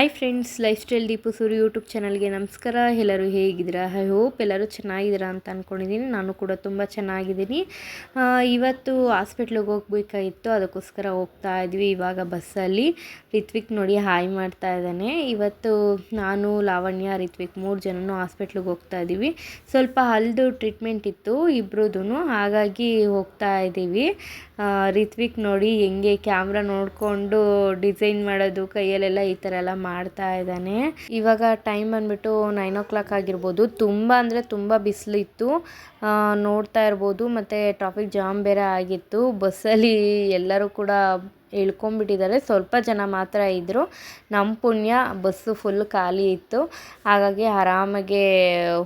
Hi friends lifestyle Deepu Suri YouTube ಚಾನಲ್ಗೆ ನಮಸ್ಕಾರ. ಎಲ್ಲರೂ ಹೇಗಿದ್ದೀರಾ? ಐ ಹೋಪ್ ಎಲ್ಲರೂ ಚೆನ್ನಾಗಿದ್ದೀರಾ ಅಂತ ಅಂದ್ಕೊಂಡಿದ್ದೀನಿ ನಾನು ಕೂಡ ತುಂಬ ಚೆನ್ನಾಗಿದ್ದೀನಿ. ಇವತ್ತು ಹಾಸ್ಪಿಟ್ಲಿಗೆ ಹೋಗ್ಬೇಕಾಗಿತ್ತು. ಅದಕ್ಕೋಸ್ಕರ ಹೋಗ್ತಾ ಇದ್ವಿ ಇವಾಗ ಬಸ್ಸಲ್ಲಿ. ರಿತ್ವಿಕ್ ನೋಡಿ ಹಾಯ್ ಮಾಡ್ತಾ ಇದ್ದಾನೆ. ಇವತ್ತು ನಾನು, ಲಾವಣ್ಯ ರಿತ್ವಿಕ್ ಮೂರು ಜನನು ಹಾಸ್ಪಿಟ್ಲಿಗೆ ಹೋಗ್ತಾ ಇದ್ದೀವಿ. ಸ್ವಲ್ಪ ಹಲ್ದು ಟ್ರೀಟ್ಮೆಂಟ್ ಇತ್ತು ಇಬ್ಬರದೂ ಹಾಗಾಗಿ ಹೋಗ್ತಾ ಇದ್ದೀವಿ. ರಿತ್ವಿಕ್ ನೋಡಿ ಹೆಂಗೆ ಕ್ಯಾಮ್ರಾ ನೋಡಿಕೊಂಡು ಡಿಸೈನ್ ಮಾಡೋದು, ಕೈಯಲ್ಲೆಲ್ಲ ಈ ಥರ ಎಲ್ಲ ಮಾಡ್ತಾ ಇದ್ದಾನೆ. ಇವಾಗ ಟೈಮ್ ಬಂದ್ಬಿಟ್ಟು ನೈನ್ ಓ ಕ್ಲಾಕ್ ಆಗಿರ್ಬೋದು. ತುಂಬ ಅಂದರೆ ತುಂಬ ಬಿಸಿಲಿತ್ತು. ನೋಡ್ತಾ ಇರ್ಬೋದು. ಮತ್ತು ಟ್ರಾಫಿಕ್ ಜಾಮ್ ಬೇರೆ ಆಗಿತ್ತು. ಬಸ್ಸಲ್ಲಿ ಎಲ್ಲರೂ ಕೂಡ ಇಳ್ಕೊಂಬಿಟ್ಟಿದ್ದಾರೆ ಸ್ವಲ್ಪ ಜನ ಮಾತ್ರ ಇದ್ದರು ನಮ್ಮ ಪುಣ್ಯ ಬಸ್ಸು ಫುಲ್ ಖಾಲಿ ಇತ್ತು. ಹಾಗಾಗಿ ಆರಾಮಾಗೆ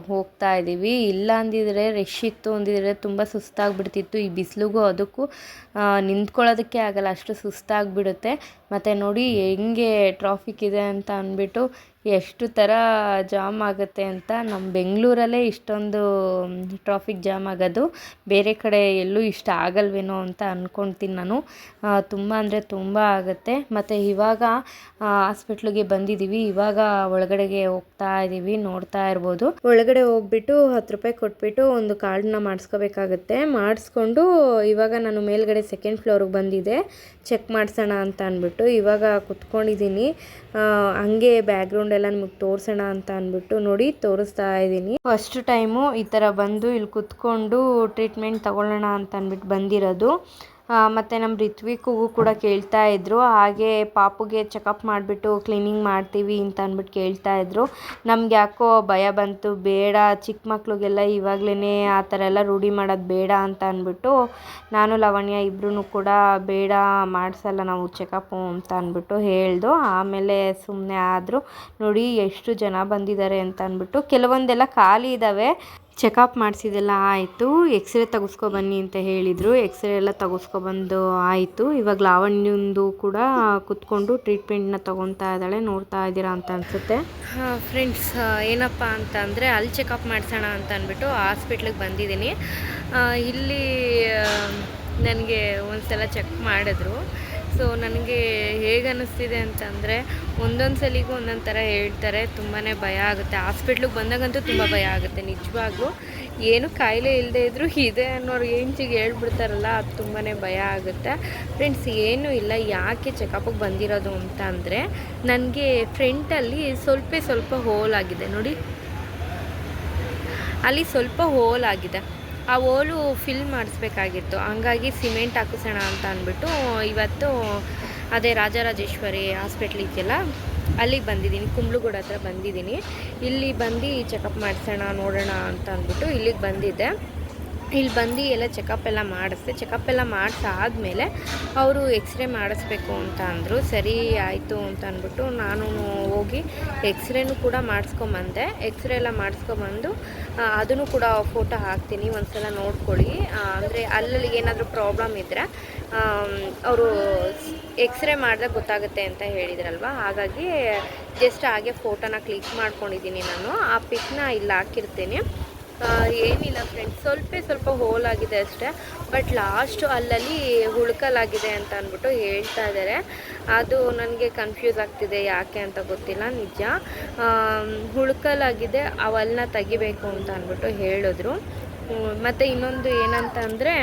ಹೋಗ್ತಾ ಇದ್ದೀವಿ ಇಲ್ಲ ಅಂದಿದ್ರೆ ರಶ್ ಇತ್ತು ಅಂದಿದ್ರೆ ತುಂಬ ಸುಸ್ತಾಗ್ಬಿಡ್ತಿತ್ತು. ಈ ಬಿಸಿಲಿಗೂ ಅದಕ್ಕೂ ನಿಂತ್ಕೊಳ್ಳೋದಕ್ಕೆ ಆಗಲ್ಲ. ಅಷ್ಟು ಸುಸ್ತಾಗಿಬಿಡುತ್ತೆ. ಮತ್ತು ನೋಡಿ ಹೆಂಗೆ ಟ್ರಾಫಿಕ್ ಇದೆ ಅಂತ ಅಂದ್ಬಿಟ್ಟು ಎಷ್ಟು ಥರ ಜಾಮ್ ಆಗುತ್ತೆ ಅಂತ ನಮ್ಮ ಬೆಂಗಳೂರಲ್ಲೇ ಇಷ್ಟೊಂದು ಟ್ರಾಫಿಕ್ ಜಾಮ್ ಆಗೋದು. ಬೇರೆ ಕಡೆ ಎಲ್ಲೂ ಇಷ್ಟ ಆಗಲ್ವೇನೋ ಅಂತ ಅಂದ್ಕೊಳ್ತೀನಿ ನಾನು. ತುಂಬ ಅಂದರೆ ತುಂಬ ಆಗುತ್ತೆ. ಮತ್ತು ಇವಾಗ ಹಾಸ್ಪಿಟ್ಲಿಗೆ ಬಂದಿದ್ದೀವಿ. ಇವಾಗ ಒಳಗಡೆಗೆ ಹೋಗ್ತಾ ಇದ್ದೀವಿ, ನೋಡ್ತಾ ಇರ್ಬೋದು. ಒಳಗಡೆ ಹೋಗ್ಬಿಟ್ಟು ಹತ್ತು ರೂಪಾಯಿ ಕೊಟ್ಬಿಟ್ಟು ಒಂದು ಕಾರ್ಡನ್ನ ಮಾಡಿಸ್ಕೋಬೇಕಾಗತ್ತೆ. ಮಾಡಿಸ್ಕೊಂಡು ಇವಾಗ ನಾನು ಮೇಲ್ಗಡೆ ಸೆಕೆಂಡ್ ಫ್ಲೋರಿಗೆ ಬಂದಿದ್ದೆ. ಚೆಕ್ ಮಾಡಿಸೋಣ ಅಂತ ಅಂದ್ಬಿಟ್ಟು ಇವಾಗ ಕುತ್ಕೊಂಡಿದ್ದೀನಿ. ಹಂಗೆ ಬ್ಯಾಕ್ಗ್ರೌಂಡ್ ಎಲ್ಲ ನಿಮಗೆ ತೋರಿಸೋಣ ಅಂತ ಅಂದ್ಬಿಟ್ಟು ನೋಡಿ ತೋರಿಸ್ತಾ ಇದ್ದೀನಿ ಫಸ್ಟ್ ಟೈಮು ಈ ಥರ ಬಂದು ಇಲ್ಲಿ ಕುತ್ಕೊಂಡು ಟ್ರೀಟ್ಮೆಂಟ್ ತಗೊಳ್ಳೋಣ ಅಂತ ಅಂದ್ಬಿಟ್ಟು ಬಂದಿರೋದು. ಮತ್ತು ನಮ್ಮ ರಿತ್ವಿಕ್ಗೂ ಕೂಡ ಕೇಳ್ತಾ ಇದ್ದರು ಹಾಗೆ ಪಾಪುಗೆ ಚೆಕಪ್ ಮಾಡಿಬಿಟ್ಟು ಕ್ಲೀನಿಂಗ್ ಮಾಡ್ತೀವಿ ಅಂತ ಅಂದ್ಬಿಟ್ಟು ಕೇಳ್ತಾ ಇದ್ದರು ನಮ್ಗೆ ಯಾಕೋ ಭಯ ಬಂತು. ಬೇಡ ಚಿಕ್ಕ ಮಕ್ಳಿಗೆಲ್ಲ ಇವಾಗಲೇ ಆ ಥರ ಎಲ್ಲ ರೂಢಿ ಮಾಡೋದು ಬೇಡ ಅಂತ ಅಂದ್ಬಿಟ್ಟು ನಾನು, ಲವಣ್ಯ ಇಬ್ರೂ ಕೂಡ ಬೇಡ, ಮಾಡಿಸಲ್ಲ ನಾವು ಚೆಕಪ್ಪು ಅಂತ ಅಂದ್ಬಿಟ್ಟು ಹೇಳ್ದು, ಆಮೇಲೆ ಸುಮ್ಮನೆ ಆದರು. ನೋಡಿ, ಎಷ್ಟು ಜನ ಬಂದಿದ್ದಾರೆ ಅಂತ ಅಂದ್ಬಿಟ್ಟು ಕೆಲವೊಂದೆಲ್ಲ ಖಾಲಿ ಇದ್ದಾವೆ ಚೆಕಪ್ ಮಾಡಿಸಿದೆಲ್ಲ ಆಯಿತು. ಎಕ್ಸ್ರೇ ತೆಗೆಸ್ಕೊ ಬನ್ನಿ ಅಂತ ಹೇಳಿದರು. ಎಕ್ಸ್ರೇ ಎಲ್ಲ ತೆಗೆಸ್ಕೊಬಂದು ಆಯಿತು. ಇವಾಗ ಲಾವಣ್ಯಂದು ಕೂಡ ಕುತ್ಕೊಂಡು ಟ್ರೀಟ್ಮೆಂಟ್ನ ತೊಗೊತಾ ಇದ್ದಾಳೆ. ನೋಡ್ತಾ ಇದ್ದೀರಾ ಅಂತ ಅನಿಸುತ್ತೆ. ಫ್ರೆಂಡ್ಸ್ ಏನಪ್ಪ ಅಂತ ಅಂದರೆ ಅಲ್ಲಿ ಚೆಕಪ್ ಮಾಡಿಸೋಣ ಅಂತ ಅಂದ್ಬಿಟ್ಟು ಹಾಸ್ಪಿಟ್ಲಿಗೆ ಬಂದಿದ್ದೀನಿ. ಇಲ್ಲಿ ನನಗೆ ಒಂದು ಸಲ ಚೆಕ್ ಮಾಡಿದ್ರು. ಸೊ ನನಗೆ ಹೇಗೆ ಅನ್ನಿಸ್ತಿದೆ ಅಂತಂದರೆ ಒಂದೊಂದು ಸಲಿಗೂ ಒಂದೊಂದು ಥರ ಹೇಳ್ತಾರೆ. ತುಂಬಾ ಭಯ ಆಗುತ್ತೆ. ಹಾಸ್ಪಿಟ್ಲಿಗೆ ಬಂದಾಗಂತೂ ತುಂಬ ಭಯ ಆಗುತ್ತೆ, ನಿಜವಾಗ್ಲೂ. ಏನು ಕಾಯಿಲೆ ಇಲ್ಲದೆ ಇದ್ದರೂ ಇದೆ ಅನ್ನೋರು ಏಂಚಿಗೆ ಹೇಳ್ಬಿಡ್ತಾರಲ್ಲ, ಅದು ತುಂಬಾ ಭಯ ಆಗುತ್ತೆ. ಫ್ರೆಂಡ್ಸ್ ಏನೂ ಇಲ್ಲ. ಯಾಕೆ ಚೆಕಪಿಗೆ ಬಂದಿರೋದು ಅಂತ ಅಂದರೆ, ನನಗೆ ಫ್ರೆಂಟಲ್ಲಿ ಸ್ವಲ್ಪ ಸ್ವಲ್ಪ ಹೋಲ್ ಆಗಿದೆ. ನೋಡಿ. ಅಲ್ಲಿ ಸ್ವಲ್ಪ ಹೋಲ್ ಆಗಿದೆ. ಆ ಓಲು ಫಿಲ್ ಮಾಡಿಸ್ಬೇಕಾಗಿತ್ತು. ಹಂಗಾಗಿ ಸಿಮೆಂಟ್ ಹಾಕಿಸೋಣ ಅಂತ ಅಂದ್ಬಿಟ್ಟು ಇವತ್ತು ಅದೇ ರಾಜರಾಜೇಶ್ವರಿ ಹಾಸ್ಪಿಟ್ಲ್ ಇದೆಯಲ್ಲ, ಅಲ್ಲಿಗೆ ಬಂದಿದ್ದೀನಿ. ಕುಂಬ್ಳುಗೂಡ ಹತ್ರ ಬಂದಿದ್ದೀನಿ. ಇಲ್ಲಿ ಬಂದು ಚೆಕಪ್ ಮಾಡಿಸೋಣ, ನೋಡೋಣ ಅಂತ ಅಂದ್ಬಿಟ್ಟು ಇಲ್ಲಿಗೆ ಬಂದಿದ್ದೆ. ಇಲ್ಲಿ ಬಂದು ಎಲ್ಲ ಚೆಕಪ್ ಎಲ್ಲ ಮಾಡಿಸ್ದೆ. ಚೆಕಪ್ ಎಲ್ಲ ಮಾಡಿಸಾದ್ಮೇಲೆ ಅವರು ಎಕ್ಸ್ರೇ ಮಾಡಿಸ್ಬೇಕು ಅಂತ ಅಂದರು. ಸರಿ ಆಯಿತು ಅಂತ ಅಂದ್ಬಿಟ್ಟು ನಾನು ಹೋಗಿ ಎಕ್ಸ್ರೇನು ಕೂಡ ಮಾಡಿಸ್ಕೊಂಬಂದೆ. ಎಕ್ಸ್ರೇ ಎಲ್ಲ ಮಾಡಿಸ್ಕೊಂಬಂದು ಅದನ್ನು ಕೂಡ ಫೋಟೋ ಹಾಕ್ತೀನಿ. ಒಂದ್ಸಲ ನೋಡ್ಕೊಳ್ಳಿ. ಅಂದರೆ ಅಲ್ಲಲ್ಲಿ ಏನಾದರೂ ಪ್ರಾಬ್ಲಮ್ ಇದ್ದರೆ ಅವರು ಎಕ್ಸ್ರೇ ಮಾಡಿದ್ರೆ ಗೊತ್ತಾಗುತ್ತೆ ಅಂತ ಹೇಳಿದ್ರಲ್ವ? ಹಾಗಾಗಿ ಜಸ್ಟ್ ಹಾಗೆ ಫೋಟೋನ ಕ್ಲಿಕ್ ಮಾಡ್ಕೊಂಡಿದ್ದೀನಿ ನಾನು. ಆ ಪಿಕ್ನ ಇಲ್ಲಿ ಹಾಕಿರ್ತೀನಿ. ಏನಿಲ್ಲ ಫ್ರೆಂಡ್ಸ್ ಸ್ವಲ್ಪ ಸ್ವಲ್ಪ ಹೋಲ್ ಆಗಿದೆ ಅಷ್ಟೇ. ಬಟ್ ಲಾಸ್ಟು ಅಲ್ಲಲ್ಲಿ ಹುಳ್ಕಲಾಗಿದೆ ಅಂತ ಅಂದ್ಬಿಟ್ಟು ಹೇಳ್ತಾ ಇದ್ದಾರೆ ಅದು ನನಗೆ ಕನ್ಫ್ಯೂಸ್ ಆಗ್ತಿದೆ ಯಾಕೆ ಅಂತ ಗೊತ್ತಿಲ್ಲ, ನಿಜ. ಹುಳ್ಕಲಾಗಿದೆ ಅವನ್ನ ತೆಗಿಬೇಕು ಅಂತ ಅಂದ್ಬಿಟ್ಟು ಹೇಳಿದ್ರು. ಮತ್ತು ಇನ್ನೊಂದು ಏನಂತ ಅಂದರೆ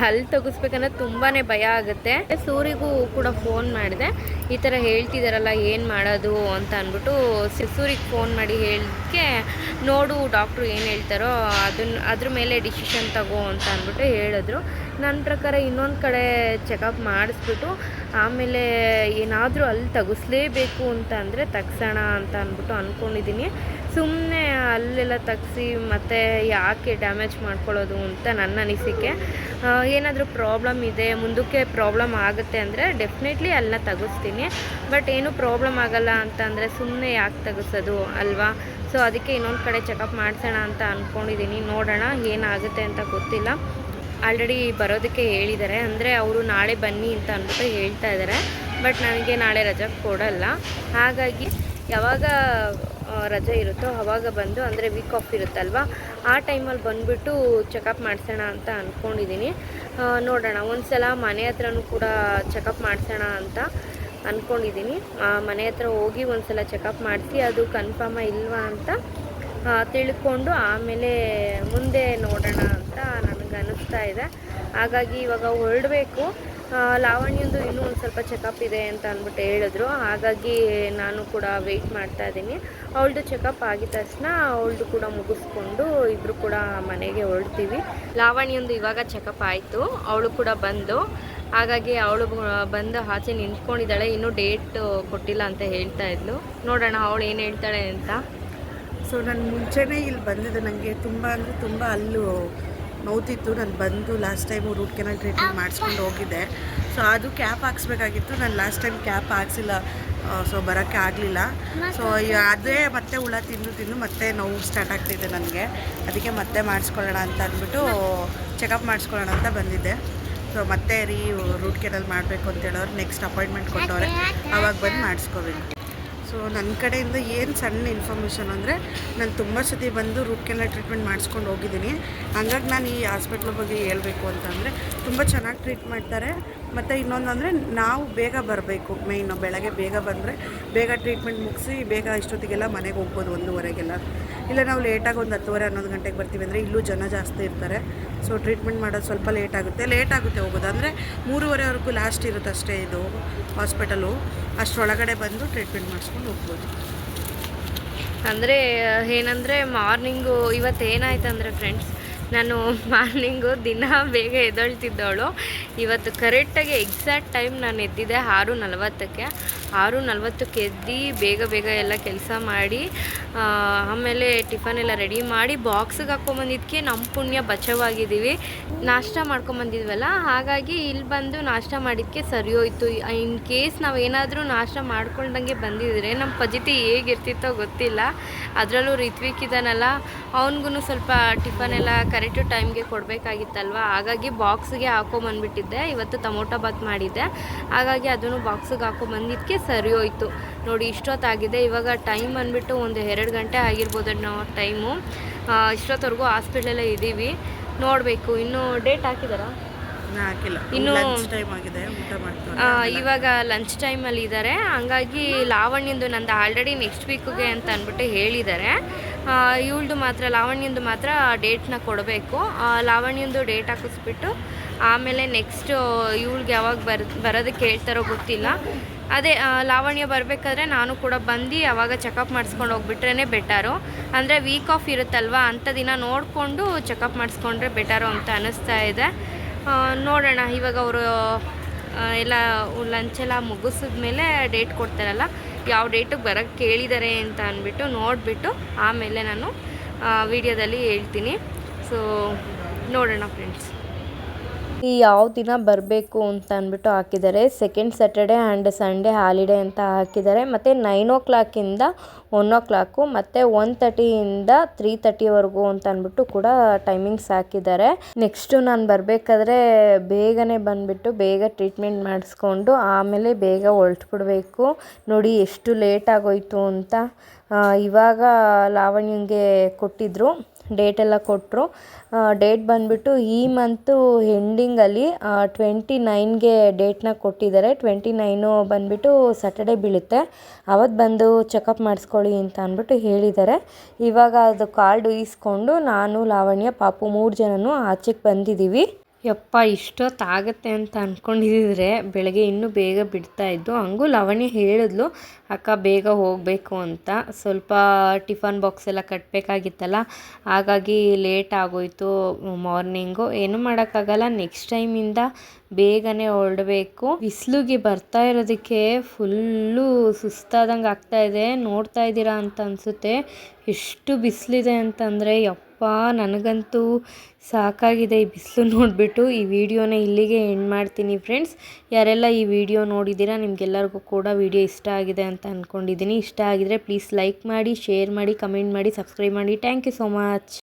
ಹಲ್ಲು ತೆಗಿಸ್ಬೇಕಂದ್ರೆ ತುಂಬಾ ಭಯ ಆಗುತ್ತೆ. ಸೂರಿಗೂ ಕೂಡ ಫೋನ್ ಮಾಡಿದೆ. ಈ ಥರ ಹೇಳ್ತಿದ್ದಾರಲ್ಲ ಏನು ಮಾಡೋದು ಅಂತ ಅಂದ್ಬಿಟ್ಟು ಸೂರಿಗೆ ಫೋನ್ ಮಾಡಿ ಹೇಳಕ್ಕೆ ನೋಡು ಡಾಕ್ಟ್ರು ಏನು ಹೇಳ್ತಾರೋ ಅದನ್ನ ಅದ್ರ ಮೇಲೆ ಡಿಸಿಷನ್ ತಗೋ ಅಂತ ಅಂದ್ಬಿಟ್ಟು ಹೇಳಿದ್ರು. ನನ್ನ ಪ್ರಕಾರ ಇನ್ನೊಂದು ಕಡೆ ಚೆಕಪ್ ಮಾಡಿಸ್ಬಿಟ್ಟು ಆಮೇಲೆ ಏನಾದರೂ ಅಲ್ಲಿ ತೆಗಿಸ್ಲೇಬೇಕು ಅಂತ ಅಂದರೆ ತಗ್ಸೋಣ ಅಂತ ಅಂದ್ಬಿಟ್ಟು ಅಂದ್ಕೊಂಡಿದ್ದೀನಿ ಸುಮ್ಮನೆ ಅಲ್ಲೆಲ್ಲ ತೆಗ್ಸಿ ಮತ್ತೆ ಯಾಕೆ ಡ್ಯಾಮೇಜ್ ಮಾಡ್ಕೊಳ್ಳೋದು ಅಂತ ನನ್ನ ಅನಿಸಿಕೆ. ಏನಾದರೂ ಪ್ರಾಬ್ಲಮ್ ಇದೆ, ಮುಂದಕ್ಕೆ ಪ್ರಾಬ್ಲಮ್ ಆಗುತ್ತೆ ಅಂದರೆ ಡೆಫಿನೆಟ್ಲಿ ಅಲ್ಲನ್ನ ತೆಗೆಸ್ತೀನಿ. ಬಟ್ ಏನೂ ಪ್ರಾಬ್ಲಮ್ ಆಗಲ್ಲ ಅಂತ ಅಂದರೆ ಸುಮ್ಮನೆ ಯಾಕೆ ತೆಗೆಸೋದು ಅಲ್ವಾ? ಸೊ ಅದಕ್ಕೆ ಇನ್ನೊಂದು ಕಡೆ ಚೆಕಪ್ ಮಾಡಿಸೋಣ ಅಂತ ಅಂದ್ಕೊಂಡಿದ್ದೀನಿ ನೋಡೋಣ ಏನಾಗುತ್ತೆ ಅಂತ ಗೊತ್ತಿಲ್ಲ. ಆಲ್ರೆಡಿ ಬರೋದಕ್ಕೆ ಹೇಳಿದ್ದಾರೆ. ಅಂದರೆ ಅವರು ನಾಳೆ ಬನ್ನಿ ಅಂತ ಅಂದ್ಬಿಟ್ಟು ಹೇಳ್ತಾ ಇದ್ದಾರೆ. ಬಟ್ ನನಗೆ ನಾಳೆ ರಜೆ ಕೊಡಲ್ಲ. ಹಾಗಾಗಿ ಯಾವಾಗ ರಜೆ ಇರುತ್ತೋ ಆವಾಗ ಬಂದು, ಅಂದರೆ ವೀಕ್ ಆಫ್ ಇರುತ್ತಲ್ವ, ಆ ಟೈಮಲ್ಲಿ ಬಂದುಬಿಟ್ಟು ಚೆಕಪ್ ಮಾಡಿಸೋಣ ಅಂತ ಅಂದ್ಕೊಂಡಿದ್ದೀನಿ ನೋಡೋಣ ಒಂದು ಸಲ ಮನೆ ಹತ್ರನೂ ಕೂಡ ಚೆಕಪ್ ಮಾಡಿಸೋಣ ಅಂತ ಅಂದ್ಕೊಂಡಿದ್ದೀನಿ ಮನೆ ಹತ್ರ ಹೋಗಿ ಒಂದು ಸಲ ಚೆಕಪ್ ಮಾಡಿಸಿ ಅದು ಕನ್ಫರ್ಮ ಇಲ್ವಾ ಅಂತ ತಿಳ್ಕೊಂಡು ಆಮೇಲೆ ಮುಂದೆ ನೋಡೋಣ ಅಂತ ನನಗೆ ಅನ್ನಿಸ್ತಾ ಇದೆ. ಹಾಗಾಗಿ ಇವಾಗ ಹೊರಡಬೇಕು. ಲಾವಣ್ಯಂದು ಇನ್ನೂ ಒಂದು ಸ್ವಲ್ಪ ಚೆಕಪ್ ಇದೆ ಅಂತ ಅಂದ್ಬಿಟ್ಟು ಹೇಳಿದ್ರು. ಹಾಗಾಗಿ ನಾನು ಕೂಡ ವೆಯ್ಟ್ ಮಾಡ್ತಾ ಇದ್ದೀನಿ. ಅವಳದು ಚೆಕಪ್ ಆಗಿದ ತಕ್ಷಣ ಅವಳದು ಕೂಡ ಮುಗಿಸ್ಕೊಂಡು ಇಬ್ಬರು ಕೂಡ ಮನೆಗೆ ಹೊರಡ್ತೀವಿ. ಲಾವಣ್ಯಂದು ಇವಾಗ ಚೆಕಪ್ ಆಯಿತು. ಅವಳು ಕೂಡ ಬಂದು, ಹಾಗಾಗಿ ಅವಳು ಬಂದು ಆಚೆ ನಿಂತ್ಕೊಂಡಿದ್ದಾಳೆ. ಇನ್ನೂ ಡೇಟ್ ಕೊಟ್ಟಿಲ್ಲ ಅಂತ ಹೇಳ್ತಾ ಇದ್ಲು. ನೋಡೋಣ ಅವಳು ಏನು ಹೇಳ್ತಾಳೆ ಅಂತ. ಸೊ ನಾನು ಮುಂಚೆನೇ ಇಲ್ಲಿ ಬಂದಿದ್ದು. ನನಗೆ ತುಂಬ ಅಂದರೆ ತುಂಬ ಅಲ್ಲೂ ನೋವ್ತಿತ್ತು. ನಾನು ಬಂದು last time root canal treatment ಮಾಡಿಸ್ಕೊಂಡು ಹೋಗಿದ್ದೆ. ಸೊ ಅದು ಕ್ಯಾಪ್ ಹಾಕ್ಸ್ಬೇಕಾಗಿತ್ತು. ನಾನು ಲಾಸ್ಟ್ ಟೈಮ್ ಕ್ಯಾಪ್ ಹಾಕ್ಸಿಲ್ಲ. ಸೊ ಬರೋಕ್ಕೆ ಆಗಲಿಲ್ಲ. ಸೊ ಅದೇ ಮತ್ತೆ ಹುಳ ತಿಂದು ತಿಂದು ಮತ್ತೆ ನೋವು ಸ್ಟಾರ್ಟ್ ಆಗ್ತಿದೆ ನನಗೆ. ಅದಕ್ಕೆ ಮತ್ತೆ ಮಾಡಿಸ್ಕೊಳ್ಳೋಣ ಅಂತ ಅಂದ್ಬಿಟ್ಟು ಚೆಕಪ್ ಮಾಡಿಸ್ಕೊಳ್ಳೋಣ ಅಂತ ಬಂದಿದ್ದೆ. ಸೊ ಮತ್ತೆ ರೀ ರೂಟ್ ಕೆನಲ್ ಮಾಡಬೇಕು ಅಂತ ಹೇಳೋರು. ನೆಕ್ಸ್ಟ್ ಅಪಾಯಿಂಟ್ಮೆಂಟ್ ಕೊಟ್ಟವ್ರೆ. ಆವಾಗ ಬಂದು ಮಾಡಿಸ್ಕೋಬೇಕು. ಸೊ ನನ್ನ ಕಡೆಯಿಂದ ಏನು ಸಣ್ಣ ಇನ್ಫಾರ್ಮೇಷನ್ ಅಂದರೆ ನಾನು ತುಂಬ ಸತಿ ಬಂದು ರೂಟ್ ಕೆನಲ್ ಟ್ರೀಟ್ಮೆಂಟ್ ಮಾಡಿಸ್ಕೊಂಡು ಹೋಗಿದ್ದೀನಿ. ಹಂಗಾಗಿ ನಾನು ಈ ಹಾಸ್ಪಿಟ್ಲ್ ಬಗ್ಗೆ ಹೇಳಬೇಕು ಅಂತಂದರೆ ತುಂಬ ಚೆನ್ನಾಗಿ ಟ್ರೀಟ್ ಮಾಡ್ತಾರೆ. ಮತ್ತು ಇನ್ನೊಂದು ಅಂದರೆ ನಾವು ಬೇಗ ಬರಬೇಕು. ಮೇಯ್ನು ಬೆಳಗ್ಗೆ ಬೇಗ ಬಂದರೆ ಬೇಗ ಟ್ರೀಟ್ಮೆಂಟ್ ಮುಗಿಸಿ ಬೇಗ ಇಷ್ಟೊತ್ತಿಗೆಲ್ಲ ಮನೆಗೆ ಹೋಗ್ಬೋದು ಒಂದೂವರೆಗೆಲ್ಲ. ಇಲ್ಲ ನಾವು ಲೇಟಾಗಿ ಒಂದು ಹತ್ತುವರೆ, ಹನ್ನೊಂದು ಗಂಟೆಗೆ ಬರ್ತೀವಿ ಅಂದರೆ ಇಲ್ಲೂ ಜನ ಜಾಸ್ತಿ ಇರ್ತಾರೆ. ಸೊ ಟ್ರೀಟ್ಮೆಂಟ್ ಮಾಡೋದು ಸ್ವಲ್ಪ ಲೇಟ್ ಆಗುತ್ತೆ. ಲೇಟ್ ಹೋಗೋದು. ಅಂದರೆ ಮೂರುವರೆವರೆಗೂ ಲಾಸ್ಟ್ ಇರುತ್ತೆ ಅಷ್ಟೇ ಇದು ಹಾಸ್ಪಿಟಲು ಅಷ್ಟರೊಳಗಡೆ ಬಂದು ಟ್ರೀಟ್ಮೆಂಟ್ ಮಾಡಿಸ್ಕೊಂಡು ಹೋಗ್ಬೋದು. ಅಂದರೆ ಏನಂದರೆ ಮಾರ್ನಿಂಗು ಇವತ್ತು ಏನಾಯ್ತು ಅಂದರೆ ಫ್ರೆಂಡ್ಸ್ ನಾನು ಮಾರ್ನಿಂಗು ದಿನ ಬೇಗ ಎದ್ದೇಳ್ತಿದ್ದವಳು. ಇವತ್ತು ಕರೆಕ್ಟಾಗಿ ಎಕ್ಸಾಕ್ಟ್ ಟೈಮ್ ನಾನು ಎದ್ದಿದ್ದೆ ಆರು ನಲವತ್ತಕ್ಕೆ ಆರು ನಲವತ್ತಕ್ಕೆ ಎದ್ದು ಬೇಗ ಬೇಗ ಎಲ್ಲ ಕೆಲಸ ಮಾಡಿ ಆಮೇಲೆ ಟಿಫನ್ ಎಲ್ಲ ರೆಡಿ ಮಾಡಿ ಬಾಕ್ಸಿಗೆ ಹಾಕ್ಕೊಂಬಂದಿದ್ದಕ್ಕೆ ನಮ್ಮ ಪುಣ್ಯ ಬಚಾವಾಗಿದ್ದೀವಿ. ನಾಷ್ಟ ಮಾಡ್ಕೊಂಬಂದಿದ್ವಲ್ಲ, ಹಾಗಾಗಿ ಇಲ್ಲಿ ಬಂದು ನಾಷ್ಟ ಮಾಡಿದ್ದಕ್ಕೆ ಸರಿ ಹೋಯಿತು. ಇನ್ ಕೇಸ್ ನಾವು ಏನಾದರೂ ನಾಷ್ಟ ಮಾಡ್ಕೊಂಡಂಗೆ ಬಂದಿದ್ರೆ ನಮ್ಮ ಪಜಿತಿ ಹೇಗಿರ್ತಿತ್ತೋ ಗೊತ್ತಿಲ್ಲ. ಅದರಲ್ಲೂ ರಿತ್ವಿಕ್ ಇದ್ದಾನಲ್ಲ ಅವನಿಗೂ ಸ್ವಲ್ಪ ಟಿಫನ್ ಎಲ್ಲ ಕರೆಕ್ಟ್ ಟೈಮ್ಗೆ ಕೊಡಬೇಕಾಗಿತ್ತಲ್ವ? ಹಾಗಾಗಿ ಬಾಕ್ಸ್ಗೆ ಹಾಕೊಂಬಂದ್ಬಿಟ್ಟಿದ್ದೆ. ಇವತ್ತು ಟೊಮೊಟೊ ಬಾತ್ ಮಾಡಿದ್ದೆ. ಹಾಗಾಗಿ ಅದನ್ನು ಬಾಕ್ಸಿಗೆ ಹಾಕೊಂಬಂದಿದ್ದಕ್ಕೆ ಸರಿ ಹೋಯಿತು. ನೋಡಿ ಇಷ್ಟೊತ್ತಾಗಿದೆ. ಇವಾಗ ಟೈಮ್ ಬಂದುಬಿಟ್ಟು ಒಂದು ಎರಡು ಗಂಟೆ ಆಗಿರ್ಬೋದು ನಾವು ಟೈಮು. ಇಷ್ಟೊತ್ತವರೆಗೂ ಹಾಸ್ಪಿಟ್ಲಲ್ಲೇ ಇದ್ದೀವಿ ನೋಡಬೇಕು. ಇನ್ನೂ ಡೇಟ್ ಹಾಕಿದಾರಾ? ಇನ್ನೂ ಇವಾಗ ಲಂಚ್ ಟೈಮಲ್ಲಿ ಇದ್ದಾರೆ ಹಂಗಾಗಿ ಲಾವಣ್ಯಂದು ನಂದು ಆಲ್ರೆಡಿ ನೆಕ್ಸ್ಟ್ ವೀಕ್ಗೆ ಅಂತ ಅಂದ್ಬಿಟ್ಟು ಹೇಳಿದ್ದಾರೆ. ಇವಳ್ದು ಮಾತ್ರ, ಲಾವಣ್ಯಂದು ಮಾತ್ರ ಡೇಟ್ನ ಕೊಡಬೇಕು. ಲಾವಣ್ಯಂದು ಡೇಟ್ ಹಾಕಿಸ್ಬಿಟ್ಟು ಆಮೇಲೆ ನೆಕ್ಸ್ಟ್ ಇವಳಿಗೆ ಯಾವಾಗ ಬರ್ ಬರೋದಕ್ಕೆ ಹೇಳ್ತಾರೋ ಗೊತ್ತಿಲ್ಲ. ಅದೇ ಲಾವಣ್ಯ ಬರಬೇಕಾದ್ರೆ ನಾನು ಕೂಡ ಬಂದು ಅವಾಗ ಚೆಕಪ್ ಮಾಡಿಸ್ಕೊಂಡು ಹೋಗ್ಬಿಟ್ರೇ ಬೆಟರು. ಅಂದರೆ ವೀಕ್ ಆಫ್ ಇರುತ್ತಲ್ವ ಅಂಥ ದಿನ ನೋಡಿಕೊಂಡು ಚೆಕಪ್ ಮಾಡಿಸ್ಕೊಂಡ್ರೆ ಬೆಟರು ಅಂತ ಅನ್ನಿಸ್ತಾ ಇದೆ. ನೋಡೋಣ, ಇವಾಗ ಅವರು ಎಲ್ಲ ಲಂಚೆಲ್ಲ ಮುಗಿಸಿದ್ಮೇಲೆ ಡೇಟ್ ಕೊಡ್ತಾರಲ್ಲ ಯಾವ ಡೇಟಿಗೆ ಬರೋಕ್ಕೆ ಕೇಳಿದ್ದಾರೆ ಅಂತ ಅಂದ್ಬಿಟ್ಟು ನೋಡಿಬಿಟ್ಟು ಆಮೇಲೆ ನಾನು ವಿಡಿಯೋದಲ್ಲಿ ಹೇಳ್ತೀನಿ. ಸೊ ನೋಡೋಣ ಫ್ರೆಂಡ್ಸ್ ಯಾವ ದಿನ ಬರಬೇಕು ಅಂತ ಅಂದ್ಬಿಟ್ಟು ಹಾಕಿದ್ದಾರೆ. Second Saturday and Sunday holiday ಅಂತ ಹಾಕಿದ್ದಾರೆ. ಮತ್ತು ನೈನ್ ಓ ಕ್ಲಾಕಿಂದ ಒನ್ ಓ ಕ್ಲಾಕು ಮತ್ತು ಒನ್ ತರ್ಟಿಯಿಂದ ತ್ರೀ ತರ್ಟಿವರೆಗೂ ಅಂತ ಅಂದ್ಬಿಟ್ಟು ಕೂಡ ಟೈಮಿಂಗ್ಸ್ ಹಾಕಿದ್ದಾರೆ. ನೆಕ್ಸ್ಟು ನಾನು ಬರಬೇಕಾದ್ರೆ ಬೇಗನೆ ಬಂದುಬಿಟ್ಟು ಬೇಗ ಟ್ರೀಟ್ಮೆಂಟ್ ಮಾಡಿಸ್ಕೊಂಡು ಆಮೇಲೆ ಬೇಗ ಹೊರಟ್ಬಿಡ್ಬೇಕು ನೋಡಿ ಎಷ್ಟು ಲೇಟ್ ಆಗೋಯ್ತು ಅಂತ. ಇವಾಗ ಲಾವಣ್ಯಂಗೆ ಕೊಟ್ಟಿದ್ದರು ಡೇಟ್ ಎಲ್ಲ ಕೊಟ್ಟರು ಡೇಟ್ ಬಂದುಬಿಟ್ಟು ಈ ಮಂತು ಎಂಡಿಂಗಲ್ಲಿ ಟ್ವೆಂಟಿ ನೈನ್ಗೆ ಡೇಟ್ನ ಕೊಟ್ಟಿದ್ದಾರೆ. ಟ್ವೆಂಟಿ ನೈನು ಬಂದುಬಿಟ್ಟು ಸ್ಯಾಟರ್ಡೆ ಬೀಳುತ್ತೆ. ಅವತ್ತು ಬಂದು ಚೆಕಪ್ ಮಾಡಿಸ್ಕೊಳ್ಳಿ ಅಂತ ಅಂದ್ಬಿಟ್ಟು ಹೇಳಿದ್ದಾರೆ. ಇವಾಗ ಅದು ಕಾರ್ಡ್ ಇಸ್ಕೊಂಡು ನಾನು, ಲಾವಣ್ಯ, ಪಾಪು ಮೂರು ಜನನೂ ಆಚೆಗೆ ಬಂದಿದ್ದೀವಿ. ಯಪ್ಪ, ಇಷ್ಟೊತ್ತಾಗತ್ತೆ ಅಂತ ಅಂದ್ಕೊಂಡಿದ್ದರೆ ಬೆಳಗ್ಗೆ ಇನ್ನೂ ಬೇಗ ಬಿಡ್ತಾ ಇದ್ದು, ಹಂಗೂ ಲವಣಿ ಹೇಳಿದ್ಲು, ಅಕ್ಕ, ಬೇಗ ಹೋಗಬೇಕು ಅಂತ. ಸ್ವಲ್ಪ ಟಿಫನ್ ಬಾಕ್ಸ್ ಎಲ್ಲ ಕಟ್ಟಬೇಕಾಗಿತ್ತಲ್ಲ ಹಾಗಾಗಿ ಲೇಟ್ ಆಗೋಯ್ತು ಮಾರ್ನಿಂಗು. ಏನೂ ಮಾಡೋಕ್ಕಾಗಲ್ಲ, ನೆಕ್ಸ್ಟ್ ಟೈಮಿಂದ ಬೇಗನೆ ಹೊರಡಬೇಕು. ಬಿಸಿಲಿಗೆ ಬರ್ತಾ ಇರೋದಕ್ಕೆ ಫುಲ್ಲು ಸುಸ್ತಾದಂಗೆ ಆಗ್ತಾ ಇದೆ. ನೋಡ್ತಾ ಇದ್ದೀರಾ ಅಂತ ಅನಿಸುತ್ತೆ. ಎಷ್ಟು ಬಿಸಿಲಿದೆ ಅಂತಂದರೆ ಯಪ್ಪ ನನಗಂತೂ ಸಾಕಾಗಿದೆ ಈ ಬಿಸಿಲು ನೋಡಿಬಿಟ್ಟು. ಈ ವಿಡಿಯೋನ ಇಲ್ಲಿಗೆ ಎಂಡ್ ಮಾಡ್ತೀನಿ ಫ್ರೆಂಡ್ಸ್ ಯಾರೆಲ್ಲ ಈ ವಿಡಿಯೋ ನೋಡಿದ್ದೀರಾ, ನಿಮಗೆಲ್ಲರಿಗೂ ಕೂಡ ವಿಡಿಯೋ ಇಷ್ಟ ಆಗಿದೆ ಅಂತ ಅಂದ್ಕೊಂಡಿದ್ದೀನಿ ಇಷ್ಟ ಆಗಿದ್ರೆ ಪ್ಲೀಸ್ ಲೈಕ್ ಮಾಡಿ ಶೇರ್ ಮಾಡಿ ಕಮೆಂಟ್ ಮಾಡಿ ಸಬ್ಸ್ಕ್ರೈಬ್ ಮಾಡಿ. Thank you so much